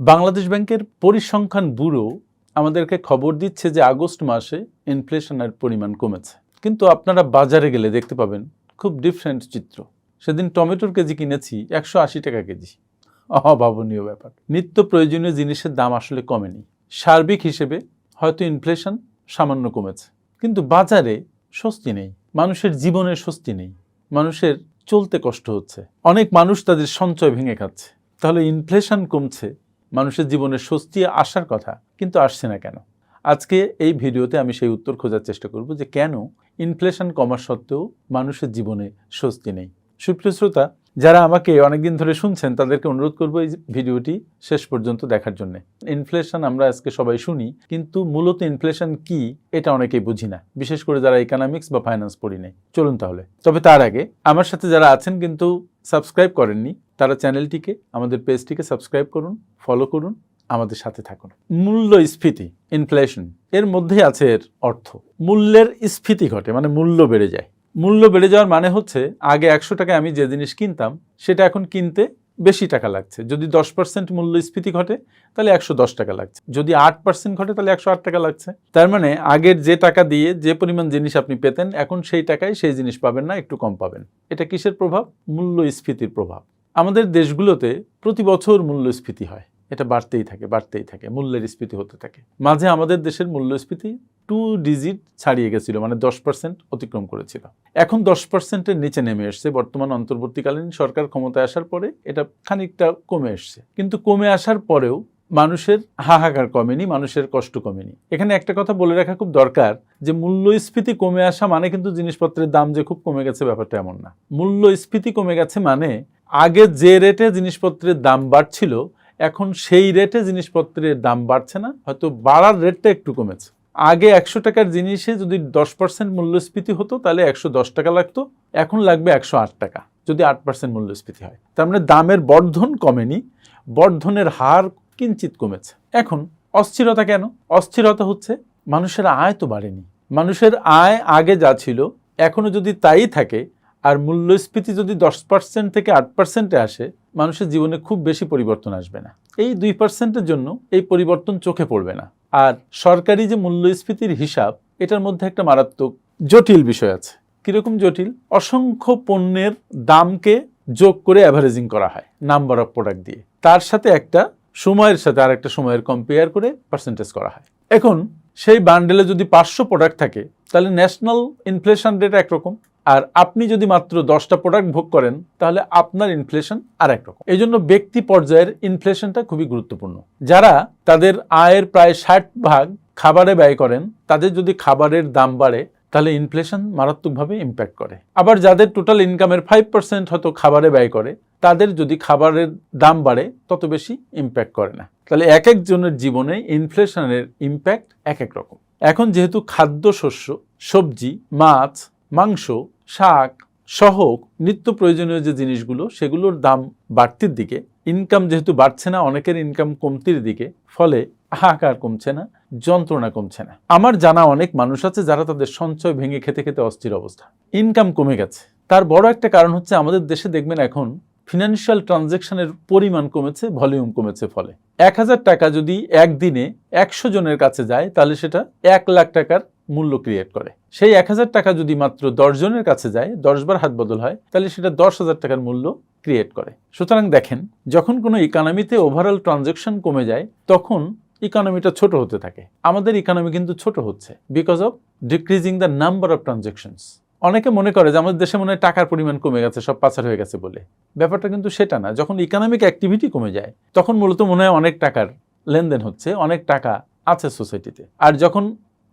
বাংলাদেশ ব্যাংকের পরিসংখ্যান ব্যুরো আমাদেরকে খবর দিচ্ছে যে আগস্ট মাসে ইনফ্লেশনের পরিমাণ কমেছে। কিন্তু আপনারা বাজারে গেলে দেখতে পাবেন খুব ডিফারেন্ট চিত্র। সেদিন টমেটোর কেজি কিনেছি একশো আশি টাকা কেজি। অভাবনীয় ব্যাপার। নিত্য প্রয়োজনীয় জিনিসের দাম আসলে কমেনি। সার্বিক হিসেবে হয়তো ইনফ্লেশন সামান্য কমেছে। কিন্তু বাজারে স্বস্তি নেই। মানুষের জীবনে স্বস্তি নেই। মানুষের চলতে কষ্ট হচ্ছে। অনেক মানুষ তাদের সঞ্চয় ভেঙে খাচ্ছে। তাহলে ইনফ্লেশন কমছে মানুষের জীবনে স্বস্তি আসার কথা, কিন্তু আসছে না কেন? আজকে এই ভিডিওতে আমি সেই উত্তর খোঁজার চেষ্টা করব যে কেন ইনফ্লেশন কমার সত্ত্বেও মানুষের জীবনে স্বস্তি নেই। সুপ্রিয় শ্রোতা, যারা আমাকে অনেকদিন ধরে শুনছেন, তাদেরকে অনুরোধ করব এই ভিডিওটি শেষ পর্যন্ত দেখার জন্য। ইনফ্লেশন আমরা আজকে সবাই শুনি, কিন্তু মূলত ইনফ্লেশন কি, এটা অনেকেই বুঝি না, বিশেষ করে যারা ইকোনমিক্স বা ফাইন্যান্স পড়ি নেই। চলুন তাহলে। তবে তার আগে, আমার সাথে যারা আছেন কিন্তু সাবস্ক্রাইব করেননি তারা চ্যানেলটিকে, আমাদের পেজটিকে সাবস্ক্রাইব করুন ফলো করুন, আমাদের সাথে থাকুন। মূল্যস্ফীতি ইনফ্লেশন এর মধ্যেই আছে এর অর্থ। মূল্যের স্ফীতি ঘটে মানে মূল্য বেড়ে যায়। মূল্য বেড়ে যাওয়ার মানে হচ্ছে, আগে একশো টাকায় আমি যে জিনিস কিনতাম, সেটা এখন কিনতে বেশি টাকা লাগছে। যদি দশ পার্সেন্ট মূল্যস্ফীতি ঘটে, তাহলে একশো দশ টাকা লাগছে। যদি আট পার্সেন্ট ঘটে, তাহলে একশো আট টাকা লাগছে। তার মানে আগের যে টাকা দিয়ে যে পরিমাণ জিনিস আপনি পেতেন, এখন সেই টাকায় সেই জিনিস পাবেন না, একটু কম পাবেন। এটা কিসের প্রভাব? মূল্যস্ফীতির প্রভাব। আমাদের দেশগুলোতে প্রতি বছর মূল্যস্ফীতি হয়। এটা বাড়তেই থাকে বাড়তেই থাকে, মূল্যের স্ফীতি হতে থাকে। মাঝে আমাদের দেশের মূল্যস্ফীতি টু ডিজিট ছাড়িয়ে গেছিল মানে দশ পার্সেন্ট অতিক্রম করেছিল। এখন দশ পার্সেন্টের নিচে নেমে এসছে, বর্তমান অন্তর্বর্তীকালীন সরকার ক্ষমতায় আসার পরে এটা খানিকটা কমে এসছে। কিন্তু কমে আসার পরেও মানুষের হাহাকার কমেনি, মানুষের কষ্ট কমেনি। এখানে একটা কথা বলে রাখা খুব দরকার যে, মূল্যস্ফীতি কমে আসা মানে কিন্তু জিনিসপত্রের দাম যে খুব কমে গেছে ব্যাপারটা এমন না। মূল্যস্ফীতি কমে গেছে মানে আগে যে রেটে জিনিসপত্রের দাম বাড়ছিল, এখন সেই রেটে জিনিসপত্রের দাম বাড়ছে না, হয়তো বাড়ার রেটটা একটু কমেছে। আগে একশো টাকার জিনিসে যদি দশ পার্সেন্ট মূল্যস্ফীতি হতো, তাহলে একশো দশ টাকা লাগতো, এখন লাগবে একশো আট টাকা যদি আট পার্সেন্ট মূল্যস্ফীতি হয়। তার মানে দামের বর্ধন কমেনি, বর্ধনের হার কিঞ্চিত কমেছে। এখন অস্থিরতা কেন? অস্থিরতা হচ্ছে মানুষের আয় তো বাড়েনি। মানুষের আয় আগে যা ছিল, এখনও যদি তাই থাকে আর মূল্যস্ফীতি যদি দশ পার্সেন্ট থেকে আট পার্সেন্টে আসে, মানুষের জীবনে খুব বেশি পরিবর্তন আসবে না। এই দুই পার্সেন্টের জন্য এই পরিবর্তন চোখে পড়বে না। আর সরকারি যে মূল্যস্ফীতির হিসাব, এটার মধ্যে একটা মারাত্মক জটিল বিষয় আছে। কীরকম জটিল? অসংখ্য পণ্যের দামকে যোগ করে অ্যাভারেজিং করা হয় নাম্বার অফ প্রোডাক্ট দিয়ে। তার সাথে একটা সময়ের সাথে আর একটা সময়ের কম্পেয়ার করে পার্সেন্টেজ করা হয়। এখন, সেই বান্ডেলে যদি পাঁচশো প্রোডাক্ট থাকে, তাহলে ন্যাশনাল ইনফ্লেশন রেট একরকম আর আপনি যদি মাত্র দশটা প্রোডাক্ট ভোগ করেন, তাহলে আপনার ইনফ্লেশন আর একরকম এই জন্য ব্যক্তি পর্যায়ের ইনফ্লেশনটা খুবই গুরুত্বপূর্ণ। যারা তাদের আয়ের প্রায় ষাট ভাগ খাবারে ব্যয় করেন, তাদের যদি খাবারের দাম বাড়ে, তাহলে ইনফ্লেশন মারাত্মকভাবে ইম্প্যাক্ট করে। আবার যাদের টোটাল ইনকামের ফাইভ পার্সেন্ট হয়তো খাবারে ব্যয় করে, তাদের যদি খাবারের দাম বাড়ে, তত বেশি ইম্প্যাক্ট করে না। তাহলে এক একজনের জীবনে ইনফ্লেশনের ইম্প্যাক্ট এক এক রকম। এখন যেহেতু খাদ্যশস্য, সবজি, মাছ, মাংস শাক সহ নিত্য প্রয়োজনীয় যে জিনিসগুলো, সেগুলোর দাম বাড়তির দিকে ইনকাম যেহেতু বাড়ছে না, অনেকের ইনকাম কমতির দিকে, ফলে হাহাকার কমছে না, যন্ত্রণা কমছে না। আমার জানা অনেক মানুষ আছে যারা তাদের সঞ্চয় ভেঙে খেতে খেতে অস্থির অবস্থা। ইনকাম কমে গেছে। তার বড় একটা কারণ হচ্ছে আমাদের দেশে দেখবেন এখন ফিনান্সিয়াল ট্রানজ্যাকশনের পরিমাণ কমেছে ভলিউম কমেছে ফলে। এক হাজার টাকা যদি একদিনে একশো জনের কাছে যায়, তাহলে সেটা এক লাখ টাকার মূল্য ক্রিয়েট করে। সেই এক হাজার টাকা যদি মাত্র দশ জনের কাছে যায় দশবার হাত বদল হয়, তাহলে সেটা দশ হাজার টাকার মূল্য ক্রিয়েট করে। সুতরাং দেখেন, যখন কোনো ইকোনমিতে ওভারঅল ট্রানজ্যাকশন কমে যায়, তখন ইকোনমিটা ছোট হতে থাকে। আমাদের ইকোনমি কিন্তু ছোট হচ্ছে because of decreasing the number of transactions অনেকে মনে করে যে আমাদের দেশে মনে হয় টাকার পরিমাণ কমে গেছে, সব পাচার হয়ে গেছে বলে। ব্যাপারটা কিন্তু সেটা না। যখন ইকোনমিক অ্যাক্টিভিটি কমে যায়, তখন মূলত মনে হয় অনেক টাকার লেনদেন হচ্ছে, অনেক টাকা আছে সোসাইটিতে আর যখন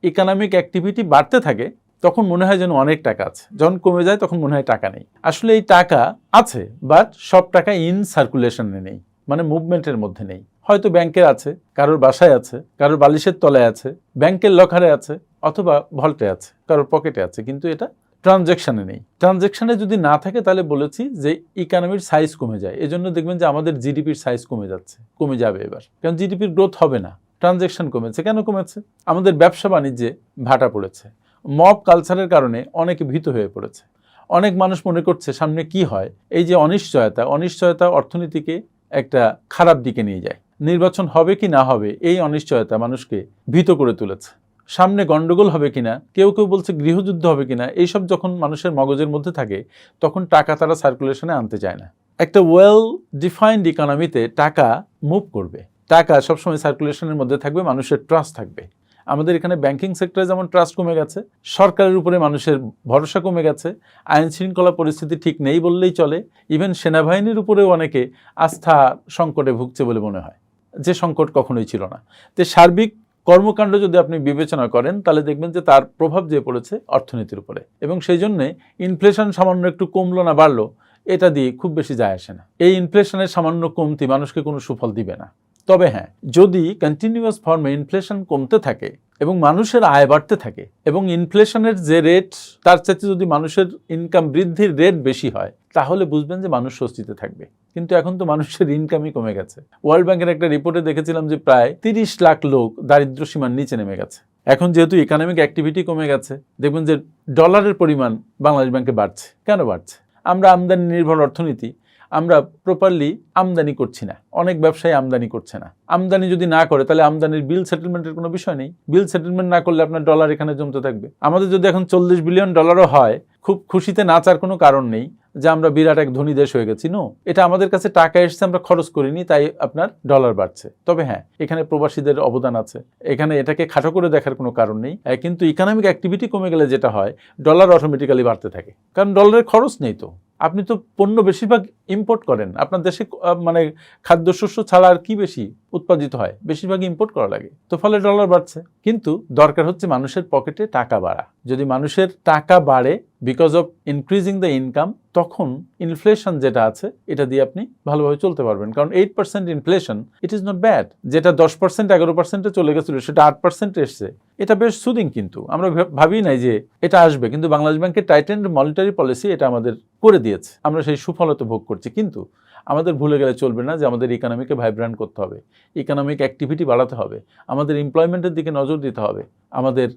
ইকোনমিক অ্যাক্টিভিটি বাড়তে থাকে, তখন মনে হয় যেন অনেক টাকা আছে। যখন কমে যায়, তখন মনে হয় টাকা নেই। আসলে এই টাকা আছে বাট সব টাকা ইন সার্কুলেশনে নেই মানে মুভমেন্টের মধ্যে নেই। হয়তো ব্যাংকের আছে, কারোর বাসায় আছে, কারোর বালিশের তলায় আছে, ব্যাংকের লকারে আছে, অথবা ভল্টে আছে, কারোর পকেটে আছে, কিন্তু এটা ট্রানজ্যাকশানে নেই। ট্রানজ্যাকশানে যদি না থাকে, তাহলে বলেছি যে ইকোনমির সাইজ কমে যায়। এজন্য দেখবেন যে আমাদের জিডিপির সাইজ কমে যাচ্ছে, কমে যাবে এবার। কারণ জিডিপির গ্রোথ হবে না। ট্রানজ্যাকশন কমেছে। কেন কমেছে? আমাদের ব্যবসা বাণিজ্যে ভাটা পড়েছে। মব কালচারের কারণে অনেকে ভীত হয়ে পড়েছে। অনেক মানুষ মনে করছে সামনে কি হয়। এই যে অনিশ্চয়তা অনিশ্চয়তা অর্থনীতিকে একটা খারাপ দিকে নিয়ে যায়। নির্বাচন হবে কি না হবে এই অনিশ্চয়তা মানুষকে ভীত করে তুলেছে। সামনে গন্ডগোল হবে কিনা কেউ কেউ বলছে গৃহযুদ্ধ হবে কিনা এইসব যখন মানুষের মগজের মধ্যে থাকে, তখন টাকা তারা সার্কুলেশনে আনতে চায় না। একটা ওয়েল ডিফাইন্ড ইকোনমিতে টাকা মুভ করবে। টাকা সবসময় সার্কুলেশনের মধ্যে থাকবে, মানুষের ট্রাস্ট থাকবে। আমাদের এখানে ব্যাংকিং সেক্টরে যেমন ট্রাস্ট কমে গেছে, সরকারের উপরে মানুষের ভরসা কমে গেছে আইন শৃঙ্খলা পরিস্থিতি ঠিক নেই বললেই চলে ইভেন সেনাবাহিনীর উপরেও অনেকে আস্থা সংকটে ভুগছে বলে মনে হয়। যে সংকট কখনোই ছিল না। তো সার্বিক কর্মকাণ্ড যদি আপনি বিবেচনা করেন, তাহলে দেখবেন যে তার প্রভাব যে পড়েছে অর্থনীতির উপরে। এবং সেই জন্যে ইনফ্লেশন সামান্য একটু কমলো না, বাড়লো, এটা দিয়ে খুব বেশি যায় আসে না। এই ইনফ্লেশনের সামান্য কমতি মানুষকে কোনো সুফল দিবে না। তবে হ্যাঁ যদি কন্টিনিউয়াস ফর্মে ইনফ্লেশন কমতে থাকে এবং মানুষের আয় বাড়তে থাকে এবং ইনফ্লেশনের যে রেট তার চাইতে যদি মানুষের ইনকাম বৃদ্ধির রেট বেশি হয়, তাহলে বুঝবেন যে মানুষ স্বস্তিতে থাকবে। কিন্তু এখন তো মানুষের ইনকামই কমে গেছে। ওয়ার্ল্ড ব্যাংকের একটা রিপোর্টে দেখেছিলাম যে প্রায় তিরিশ লাখ লোক দারিদ্র সীমার নিচে নেমে গেছে। এখন যেহেতু ইকোনমিক অ্যাক্টিভিটি কমে গেছে, দেখবেন যে ডলারের পরিমাণ বাংলাদেশ ব্যাংকে বাড়ছে। কেন বাড়ছে? আমরা আমদানি নির্ভর অর্থনীতি আমরা প্রপারলি আমদানি করছি না। অনেক ব্যবসায়ী আমদানি করছে না। আমদানি যদি না করে, তাহলে আমদানির বিল সেটেলমেন্টের কোনো বিষয় নেই। বিল সেটেলমেন্ট না করলে আপনার ডলার এখানে জমতে থাকবে। আমাদের যদি এখন চল্লিশ বিলিয়ন ডলারও হয়, খুব খুশিতে নাচার কোনো কারণ নেই যে আমরা বিরাট এক ধনী দেশ হয়ে গেছি। নো এটা আমাদের কাছে টাকা এসছে, আমরা খরচ করিনি, তাই আপনার ডলার বাড়ছে। তবে হ্যাঁ এখানে প্রবাসীদের অবদান আছে। এখানে এটাকে খাটো করে দেখার কোনো কারণ নেই। কিন্তু ইকোনমিক অ্যাক্টিভিটি কমে গেলে যেটা হয় ডলার অটোমেটিক্যালি বাড়তে থাকে। কারণ ডলারের খরচ নেই তো। আপনি তো পণ্য বেশিরভাগ ইম্পোর্ট করেন। আপনার দেশে মানে খাদ্যশস্য ছাড়া আর কি বেশি? উৎপাদিত হয় বেশিরভাগ ইম্পোর্ট করা লাগে। তো ফলে ডলার বাড়ছে। কিন্তু দরকার হচ্ছে মানুষের পকেটে টাকা বাড়া। যদি মানুষের টাকা বাড়ে because of increasing the income তখন ইনফ্লেশন যেটা আছে, এটা দিয়ে আপনি ভালোভাবে চলতে পারবেন। কারণ eight percent inflation it is not bad যেটা দশ পার্সেন্ট এগারো পার্সেন্টে চলে গেছিল, সেটা আট পার্সেন্ট এসছে। এটা বেশ সুদিং কিন্তু। আমরা ভাবি নাই যে এটা আসবে। কিন্তু বাংলাদেশ ব্যাংকের টাইটেন্ড মনিটারি পলিসি এটা আমাদের করে দিয়েছে। আমরা সেই সুফলতা ভোগ করছি। কিন্তু আমাদের ভুলে গেলে চলবে না যে আমাদের ইকোনমিকে ভাইব্রান্ট করতে হবে ইকোনমিক অ্যাক্টিভিটি বাড়াতে হবে, আমাদের এমপ্লয়মেন্টের দিকে নজর দিতে হবে, আমাদের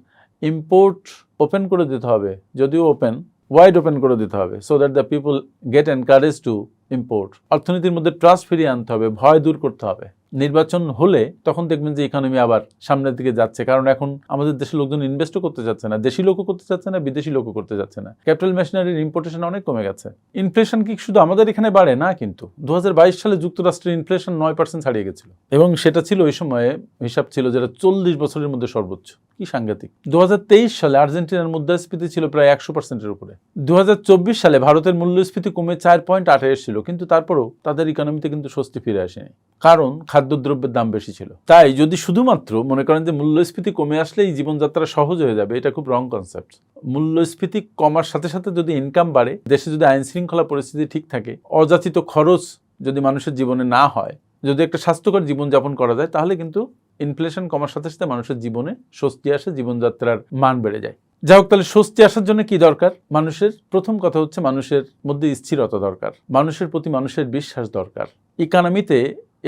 ইম্পোর্ট ওপেন করে দিতে হবে, যদিও ওপেন ওয়াইড ওপেন করে দিতে হবে so that the people get encourage to import অর্থনীতির মধ্যে ট্রাস্ট ফিরিয়ে আনতে হবে, ভয় দূর করতে হবে। নির্বাচন হলে তখন দেখবেন যে ইকোনমি আবার সামনের দিকে যাচ্ছে, কারণ এখন আমাদের দেশের লোকজন ইনভেস্টও করতে যাচ্ছে না, দেশি লোকও করতে যাচ্ছে না, বিদেশি লোকও করতে যাচ্ছে না। ক্যাপিটাল মেশিনারির ইম্পোর্টেশন অনেক কমে গেছে। ইনফ্লেশন কি শুধু আমাদের এখানে বাড়ে? না কিন্তু। দু সালে যুক্তরাষ্ট্রের ইনফ্লেশন নয় পার্সেন্ট ছাড়িয়ে গেছিল। এবং সেটা ছিল ওই সময়ে হিসাব ছিল যেটা চল্লিশ বছরের মধ্যে সর্বোচ্চ। কি সাংঘাতিক। দু হাজার তেইশ সালে আর্জেন্টিনার মুদ্রাস্ফীতি ছিল প্রায় একশো পার্সেন্টের উপরে। দু হাজার চব্বিশ সালে ভারতের মূল্যস্ফীতি কমে চার পয়েন্ট আটে কিন্তু তারপরেও তাদের ইকোনমিতে কিন্তু স্বস্তি ফিরে আসেনি। কারণ খাদ্যদ্রব্যের দাম বেশি ছিল। তাই যদি শুধুমাত্র মনে করেন যে মূল্যস্ফীতি কমে আসলেই জীবনযাত্রা সহজ হয়ে যাবে, এটা খুব রং কনসেপ্ট মূল্যস্ফীতি কমার সাথে সাথে যদি ইনকাম বাড়ে, দেশে যদি আইন শৃঙ্খলা পরিস্থিতি ঠিক থাকে, অযাচিত খরচ যদি মানুষের জীবনে না হয়, যদি একটা স্বাস্থ্যকর জীবনযাপন করা যায়, তাহলে কিন্তু ইনফ্লেশন কমার সাথে সাথে মানুষের জীবনে স্বস্তি আসে, জীবনযাত্রার মান বেড়ে যায়। যাই হোক, তাহলে স্বস্তি আসার জন্য কি দরকার? মানুষের প্রথম কথা হচ্ছে মানুষের মধ্যে স্থিরতা দরকার। মানুষের প্রতি মানুষের বিশ্বাস দরকার। ইকোনমিতে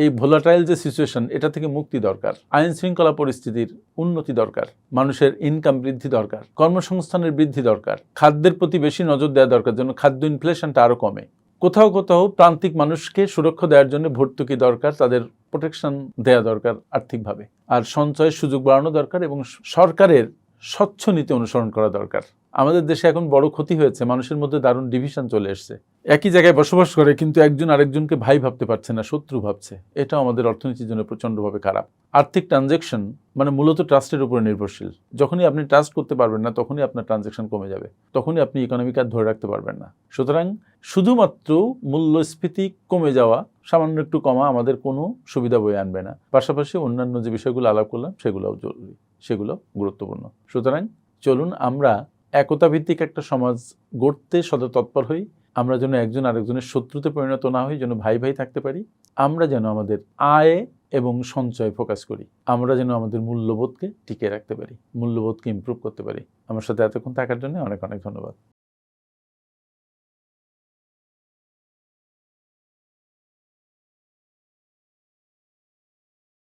এই ভোলাটাইল যে সিচুয়েশন, এটা থেকে মুক্তি দরকার। আইন শৃঙ্খলা পরিস্থিতির উন্নতি দরকার। মানুষের ইনকাম বৃদ্ধি দরকার। কর্মসংস্থানের বৃদ্ধি দরকার। খাদ্যের প্রতি বেশি নজর দেওয়া দরকার যেন খাদ্য ইনফ্লেশনটা আরও কমে। কোথাও কোথাও প্রান্তিক মানুষকে সুরক্ষা দেওয়ার জন্য ভর্তুকি দরকার, তাদের প্রোটেকশন দেওয়া দরকার আর্থিকভাবে। আর সঞ্চয়ের সুযোগ বাড়ানো দরকার এবং সরকারের স্বচ্ছ নীতি অনুসরণ করা দরকার। আমাদের দেশে এখন বড় ক্ষতি হয়েছে, মানুষের মধ্যে দারুণ ডিভিশন চলে এসছে। একই জায়গায় বসবাস করে কিন্তু একজন আরেকজনকে ভাই ভাবতে পারছে না, শত্রু ভাবছে। এটাও আমাদের অর্থনীতির জন্য প্রচণ্ডভাবে খারাপ। আর্থিক ট্রানজ্যাকশন মানে মূলত ট্রাস্টের উপরে নির্ভরশীল। যখনই আপনি ট্রাস্ট করতে পারবেন না, তখনই আপনার ট্রানজ্যাকশন কমে যাবে। তখনই আপনি ইকোনমিক আর ধরে রাখতে পারবেন না। সুতরাং শুধুমাত্র মূল্যস্ফীতি কমে যাওয়া, সামান্য একটু কমা আমাদের কোনো সুবিধা বয়ে আনবে না। পাশাপাশি অন্যান্য যে বিষয়গুলো আলাপ করলাম, সেগুলোও জরুরি। সেগুলো গুরুত্বপূর্ণ। সুতরাং চলুন আমরা একতাভিত্তিক একটা সমাজ গড়তে সদা তৎপর হই। আমরা যেন একজন আরেকজনের শত্রুতে পরিণত না হই, যেন ভাই ভাই থাকতে পারি। আমরা যেন আমাদের আয় এবং সঞ্চয় ফোকাস করি। আমরা যেন আমাদের মূল্যবোধকে টিকিয়ে রাখতে পারি, মূল্যবোধকে ইম্প্রুভ করতে পারি। আমার সাথে এতক্ষণ থাকার জন্য অনেক অনেক ধন্যবাদ।